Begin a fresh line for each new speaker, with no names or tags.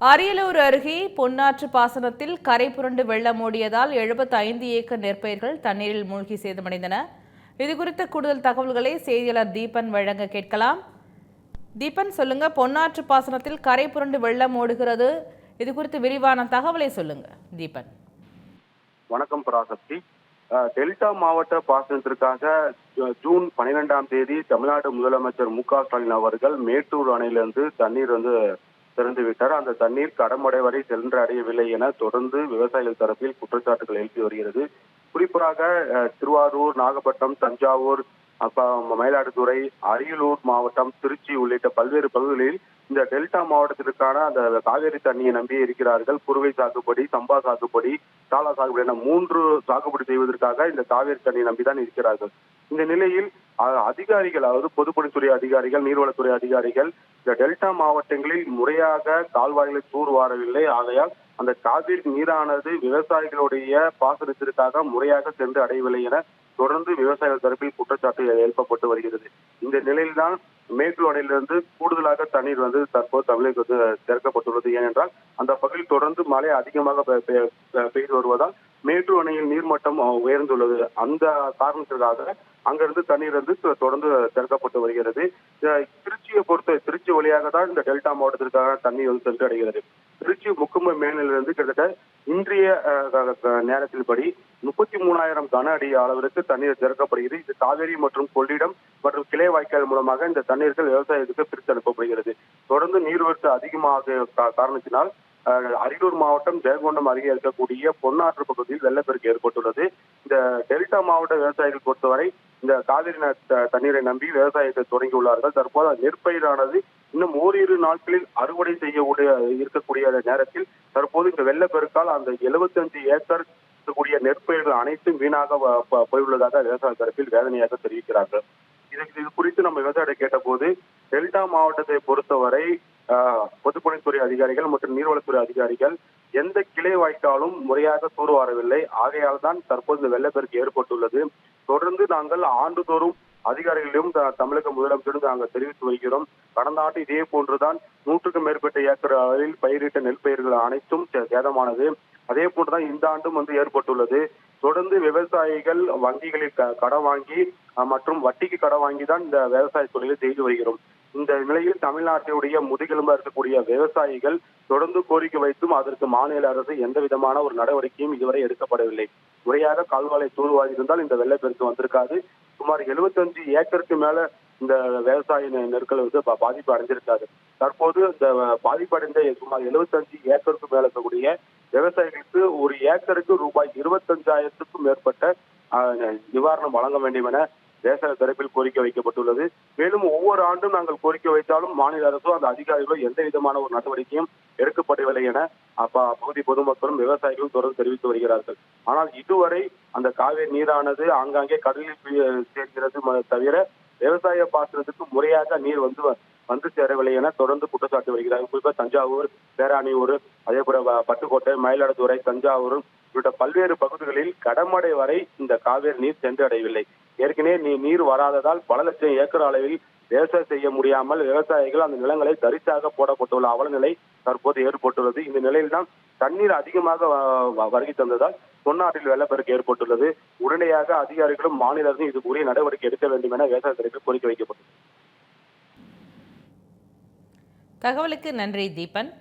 அரியலூர் அருகே பொன்னாற்று பாசனத்தில் கரை புரண்டு வெள்ளம் ஓடியதால் 75 ஏக்கர் நெற்பயிர்கள் தண்ணீரில் மூழ்கி சேதமடைந்தன. இதுகுறித்த கூடுதல் தகவல்களை செய்தியாளர் தீபன் வழங்க கேட்கலாம். தீபன் சொல்லுங்க பொன்னாற்று பாசனத்தில் கரை புரண்டு வெள்ளம் ஓடுகிறது இது குறித்து விரிவான தகவலை சொல்லுங்க தீபன்.
வணக்கம் பராசக்தி டெல்டா மாவட்ட பாசனத்திற்காக ஜூன் பனிரெண்டாம் தேதி தமிழ்நாடு முதலமைச்சர் மு க ஸ்டாலின் அவர்கள் மேட்டூர் அணையிலிருந்து தண்ணீர் வந்து திறந்து விட்டார். அந்த தண்ணீர் கடமடை வரை சென்று அடையவில்லை என தொடர்ந்து விவசாயிகள் தரப்பில் குற்றச்சாட்டுகள் எழுப்பி வருகிறது. குறிப்பாக அஹ், திருவாரூர் நாகப்பட்டினம் தஞ்சாவூர் மயிலாடுதுறை அரியலூர் மாவட்டம் திருச்சி உள்ளிட்ட பல்வேறு பகுதிகளில் இந்த டெல்டா மாவட்டத்திற்கான அந்த காவேரி தண்ணியை நம்பி இருக்கிறார்கள். குறுவை சாகுபடி சம்பா சாகுபடி காலா சாகுபடி என மூன்று சாகுபடி செய்வதற்காக இந்த காவேரி தண்ணியை நம்பிதான் இருக்கிறார்கள். இந்த நிலையில் அஹ், அதிகாரிகள் அதாவது பொதுப்பணித்துறை அதிகாரிகள் நீர்வளத்துறை அதிகாரிகள் இந்த டெல்டா மாவட்டங்களில் முறையாக கால்வாய்களை தூர்வாரவில்லை ஆகையால் அந்த காவிரி நீரானது விவசாயிகளுடைய பாசனத்திற்காக முறையாக சென்று அடையவில்லை என தொடர்ந்து விவசாயிகள் தரப்பில் குற்றச்சாட்டு எழுப்பப்பட்டு வருகிறது. இந்த நிலையில்தான் மேட்டூர் அணையிலிருந்து கூடுதலாக தண்ணீர் வந்து தற்போது தமிழகம் வந்து திறக்கப்பட்டுள்ளது. ஏனென்றால் அந்த பகுதியில் தொடர்ந்து மழை அதிகமாக பெ- பெ- பெய்து வருவதால் மேட்டூர் அணையில் நீர்மட்டம் உயர்ந்துள்ளது. அந்த காரணத்திற்காக அங்கிருந்து தண்ணீர் வந்து தொடர்ந்து திறக்கப்பட்டு வருகிறது. திருச்சியை பொறுத்த திருச்சி வழியாக தான் இந்த டெல்டா மாவட்டத்திற்காக தண்ணீர் வந்து சென்று அடைகிறது திருச்சி முக்கும மேலிருந்து கிட்டத்தட்ட இன்றைய அஹ், நேரத்தில் படி முப்பத்தி மூணாயிரம் கன அடி அளவிற்கு தண்ணீர் திறக்கப்படுகிறது. இது காவேரி மற்றும் கொள்ளிடம் மற்றும் கிளை வாய்க்கால் மூலமாக இந்த தண்ணீர்கள் விவசாயத்துக்கு பிரித்து அனுப்பப்படுகிறது. தொடர்ந்து நீர்வரத்து அதிகமாக காரணத்தினால் அரியலூர் மாவட்டம் ஜெயங்கொண்டம் அருகே இருக்கக்கூடிய பொன்னாற்று பகுதியில் வெள்ளப்பெருக்கு ஏற்பட்டுள்ளது. இந்த டெல்டா மாவட்ட விவசாயிகள் பொறுத்தவரை இந்த காவிரி ந- தண்ணீரை நம்பி விவசாயத்தை தொடங்கியுள்ளார்கள். தற்போது நெற்பயிரானது. இன்னும் ஓரிரு நாட்களில் அறுவடை செய்ய இருக்கக்கூடிய நேரத்தில் தற்போது இந்த வெள்ளப்பெருக்கால் அந்த 75 ஏக்கர் இருக்கக்கூடிய நெற்பயிர்கள் அனைத்தும் வீணாக வ- போயுள்ளதாக விவசாய தரப்பில் வேதனையாக தெரிவிக்கிறார்கள். இது இது குறித்து நம்ம விவசாயிகளை கேட்டபோது டெல்டா மாவட்டத்தை பொறுத்தவரை பொதுப்பணித்துறை அதிகாரிகள் மற்றும் நீர்வளத்துறை அதிகாரிகள் எந்த கிளை வாய்க்காலும் முறையாக தூர்வாரவில்லை ஆகையால் தான் தற்போது இந்த வெள்ளப்பெருக்கு ஏற்பட்டுள்ளது. தொடர்ந்து நாங்கள் ஆண்டுதோறும் அதிகாரிகளிடம் தமிழக முதலமைச்சரும் நாங்கள் தெரிவித்து வருகிறோம். கடந்த ஆண்டு இதே போன்றுதான் நூற்றுக்கும் மேற்பட்ட ஏக்கர் அளவில் பயிரிட்ட நெல் பயிர்கள் அனைத்தும் சே- சேதமானது. அதே போன்றுதான் இந்த ஆண்டும் வந்து ஏற்பட்டுள்ளது. தொடர்ந்து விவசாயிகள் வங்கிகளில் க- கடன் வாங்கி மற்றும் வட்டிக்கு கடன் வாங்கி தான் இந்த விவசாய தொழிலை செய்து வருகிறோம். இந்த நிலையில் தமிழ்நாட்டினுடைய முதுகெலும்பா இருக்கக்கூடிய விவசாயிகள் தொடர்ந்து கோரிக்கை வைத்தும் அதற்கு மாநில அரசு எந்த விதமான ஒரு நடவடிக்கையும் இதுவரை எடுக்கப்படவில்லை. முறையாக கால்வாலை தூர்வாரி இருந்தால் இந்த வெள்ளப்பெருக்கு வந்திருக்காது. சுமார் 75 ஏக்கருக்கு மேல இந்த விவசாய நெருக்கல் வந்து பா- பாதிப்பு அடைஞ்சிருக்காது. தற்போது இந்த பாதிப்படைந்த சுமார் 75 ஏக்கருக்கு மேல இருக்கக்கூடிய விவசாயிகளுக்கு ஒரு ஏக்கருக்கு ரூபாய் இருபத்தஞ்சாயிரத்துக்கும் மேற்பட்ட நிவாரணம் வழங்க வேண்டும் என தேச தரப்பில் கோரிக்கை வைக்கப்பட்டுள்ளது. மேலும் ஒவ்வொரு ஆண்டும் நாங்கள் கோரிக்கை வைத்தாலும் மாநில அரசோ அந்த அதிகாரிகளோ எந்த விதமான ஒரு நடவடிக்கையும் எடுக்கப்படவில்லை என அப்ப அப்பகுதி பொதுமக்களும் விவசாயிகளும் தொடர்ந்து தெரிவித்து வருகிறார்கள். ஆனால் இதுவரை அந்த காவிரி நீரானது ஆங்காங்கே கடலில் சேர்க்கிறது சேர்கிறது தவிர விவசாய பாசனத்துக்கு முறையாக நீர் வந்து வ- வந்து சேரவில்லை என தொடர்ந்து குற்றச்சாட்டு வருகிறார்கள். குறிப்பாக தஞ்சாவூர் பேராணியூர் அதே போல பட்டுக்கோட்டை மயிலாடுதுறை தஞ்சாவூர் உள்ளிட்ட பல்வேறு பகுதிகளில் கடமடை வரை இந்த காவேரி நீர் சென்று அடையவில்லை ஏற்கனவே நீ நீர் வராததால் பல லட்சம் ஏக்கர் அளவில் விவசாயம் செய்ய முடியாமல் விவசாயிகள் அந்த நிலங்களை தரிசாக போடப்பட்டுள்ள அவல நிலை தற்போது ஏற்பட்டுள்ளது. இந்த நிலையில்தான் தண்ணீர் அதிகமாக வ- வ- வருகை தந்ததால் பொன்னாற்றில் வெள்ளப்பெருக்கு ஏற்பட்டுள்ளது. உடனடியாக அதிகாரிகளும் மாநில அரசும் இது உரிய நடவடிக்கை எடுக்க வேண்டும் என விவசாய கோரிக்கை வைக்கப்பட்டது
தகவலுக்கு நன்றி தீபன்.